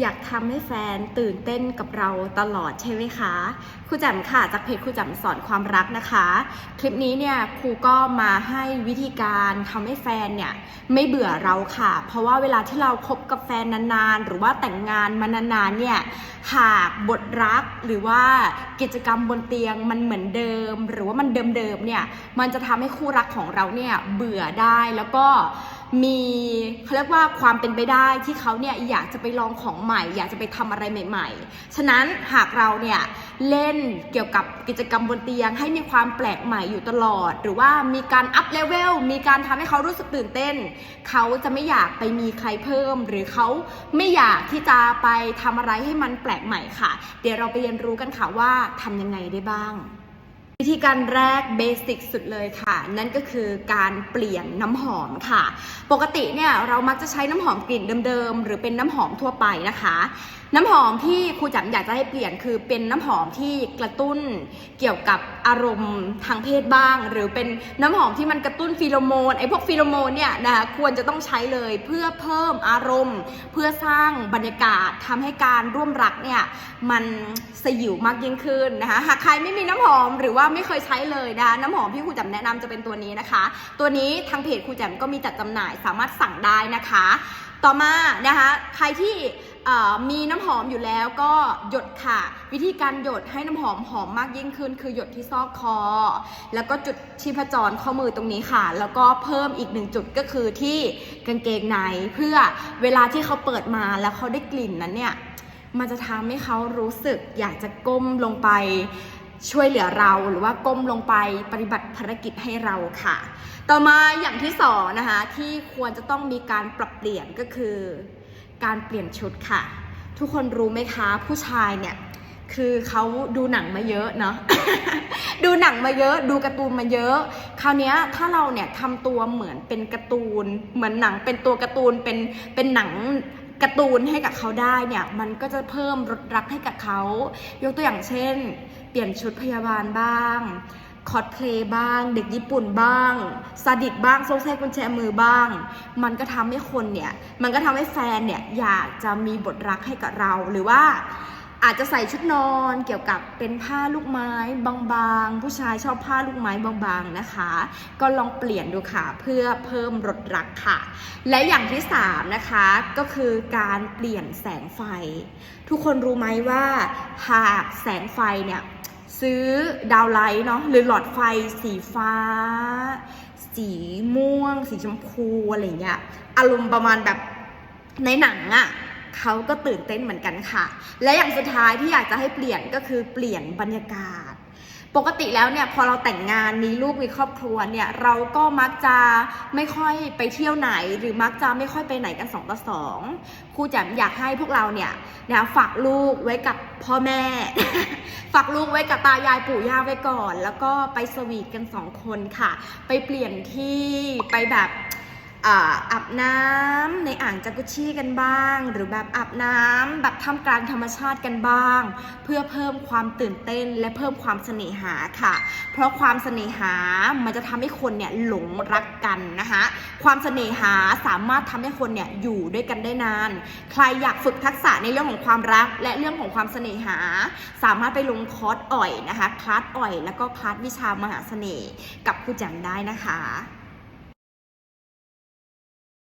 อยากทำให้แฟนตื่นเต้นกับเราตลอดใช่ไหมคะครูแจ่มค่ะจากเพจครูแจ่มสอนความรักนะคะ คลิปนี้เนี่ยครูก็มาให้วิธีการทำให้แฟนเนี่ยไม่เบื่อเราค่ะ เพราะว่าเวลาที่เราคบกับแฟนนานๆ หรือว่าแต่งงานมานานๆเนี่ยหากบทรักหรือว่ากิจกรรมบนเตียงมันเหมือนเดิม หรือว่ามันเดิมๆเนี่ยมันจะทำให้คู่รักของเราเนี่ยเบื่อได้แล้วก็ มีเขาเรียกว่าความเป็นไปได้ที่เขาเนี่ยอยากจะไปลองของใหม่ อยากจะไปทำอะไรใหม่ ๆ ฉะนั้นหากเราเนี่ยเล่นเกี่ยวกับกิจกรรมบนเตียง ให้มีความแปลกใหม่อยู่ตลอด หรือว่ามีการอัพเลเวลมีการทำให้เขารู้สึกตื่นเต้น เขาจะไม่อยากไปมีใครเพิ่ม หรือเขาไม่อยากที่จะไปทำอะไรให้มันแปลกใหม่ค่ะ เดี๋ยวเราไปเรียนรู้กันค่ะว่าทำยังไงได้บ้าง วิธีการแรกเบสิกสุดเลยค่ะ นั่นก็คือการเปลี่ยนน้ำหอมค่ะ ปกติเนี่ยเรามักจะใช้น้ำหอมกลิ่นเดิมๆ หรือเป็นน้ำหอมทั่วไปนะคะ น้ำหอมที่ครูจันอยากจะให้เปลี่ยนคือเป็นน้ำหอมที่กระตุ้นเกี่ยวกับอารมณ์ทางเพศบ้าง หรือเป็นน้ำหอมที่มันกระตุ้นฟีโรโมนไอ้พวกฟีโรโมนเนี่ยนะคะควรจะต้องใช้เลยเพื่อเพิ่มอารมณ์ เพื่อสร้างบรรยากาศทำให้การร่วมรักเนี่ยมันสยิวมากยิ่งขึ้นนะคะหากใครไม่มีน้ำหอมหรือว่าไม่เคยใช้เลยนะคะน้ำหอมที่ครูแจมแนะนำจะเป็นตัวนี้นะคะ ตัวนี้ทางเพจครูแจมก็มีจัดจำหน่ายสามารถสั่งได้นะคะ ต่อมานะคะใครที่มีน้ำหอมอยู่แล้วก็หยดค่ะ วิธีการหยดให้น้ำหอมหอมมากยิ่งขึ้น คือหยดที่ซอกคอ แล้วก็จุดชีพจรข้อมือตรงนี้ค่ะ แล้วก็เพิ่มอีกหนึ่งจุดก็คือที่กางเกงในเพื่อเวลาที่เขาเปิดมาแล้วเขาได้กลิ่นนั้นเนี่ยมันจะทำให้เขารู้สึกอยากจะก้มลงไป ช่วยเหลือเราหรือว่าก้มลงไปปฏิบัติภารกิจให้เราค่ะ ต่อมาอย่างที่สองนะคะที่ควรจะต้องมีการปรับเปลี่ยนก็คือ การเปลี่ยนชุดค่ะ ทุกคนรู้ไหมคะผู้ชายเนี่ยคือเขาดูหนังมาเยอะเนาะดูหนังมาเยอะ ดูการ์ตูนมาเยอะ คราวนี้ถ้าเราเนี่ยทำตัวเหมือนเป็นการ์ตูน เหมือนหนังเป็นตัวการ์ตูนเป็นเป็นหนัง การ์ตูนให้กับเขาได้เนี่ยมันก็จะเพิ่มรสรักให้กับเขา ยกตัวอย่างเช่น เปลี่ยนชุดพยาบาลบ้างคอสเพลย์บ้าง เด็กญี่ปุ่นบ้างซาดิสบ้างโซ่แซกกุญแจมือบ้าง มันก็ทำให้คนเนี่ย มันก็ทำให้แฟนเนี่ย อยากจะมีบทรักให้กับเรา หรือว่า อาจจะใส่ชุดนอนเกี่ยวกับเป็นผ้าลูกไม้บางๆ ผู้ชายชอบผ้าลูกไม้บางๆนะคะ ก็ลองเปลี่ยนดูค่ะ เพื่อเพิ่มรสรักค่ะ และอย่างที่สามนะคะก็คือการเปลี่ยนแสงไฟ ทุกคนรู้ไหมว่าหากแสงไฟเนี่ยซื้อดาวไลท์เนาะหรือหลอดไฟสีฟ้า สีม่วง สีชมพูอะไรเงี้ยอารมณ์ประมาณแบบในหนังอะ เขาก็ตื่นเต้นเหมือนกันค่ะ และอย่างสุดท้ายที่อยากจะให้เปลี่ยนก็คือเปลี่ยนบรรยากาศ ปกติแล้วเนี่ยพอเราแต่งงานมีลูกมีครอบครัวเนี่ยเราก็มักจะไม่ค่อยไปเที่ยวไหน หรือมักจะไม่ค่อยไปไหนกันสองต่อสองครูแจมอยากให้พวกเราเนี่ยนะฝากลูกไว้กับพ่อแม่ ฝากลูกไว้กับตายายปู่ย่าไว้ก่อน แล้วก็ไปสวีทกันสองคนค่ะ ไปเปลี่ยนที่ไปแบบ อาบน้ำในอ่างจากุชชี่กันบ้าง หรือแบบอาบน้ำแบบท่ามกลางธรรมชาติกันบ้าง เพื่อเพิ่มความตื่นเต้นและเพิ่มความเสน่หาค่ะ เพราะความเสน่หามันจะทำให้คนเนี่ยหลงรักกันนะคะความเสน่หาสามารถทำให้คนเนี่ยอยู่ด้วยกันได้นาน ใครอยากฝึกทักษะในเรื่องของความรัก และเรื่องของความเสน่หา สามารถไปลงคอร์สอ่อยนะคะคลาสอ่อย แล้วก็คลาสวิชามหาเสน่ห์กับครูแจมได้นะคะ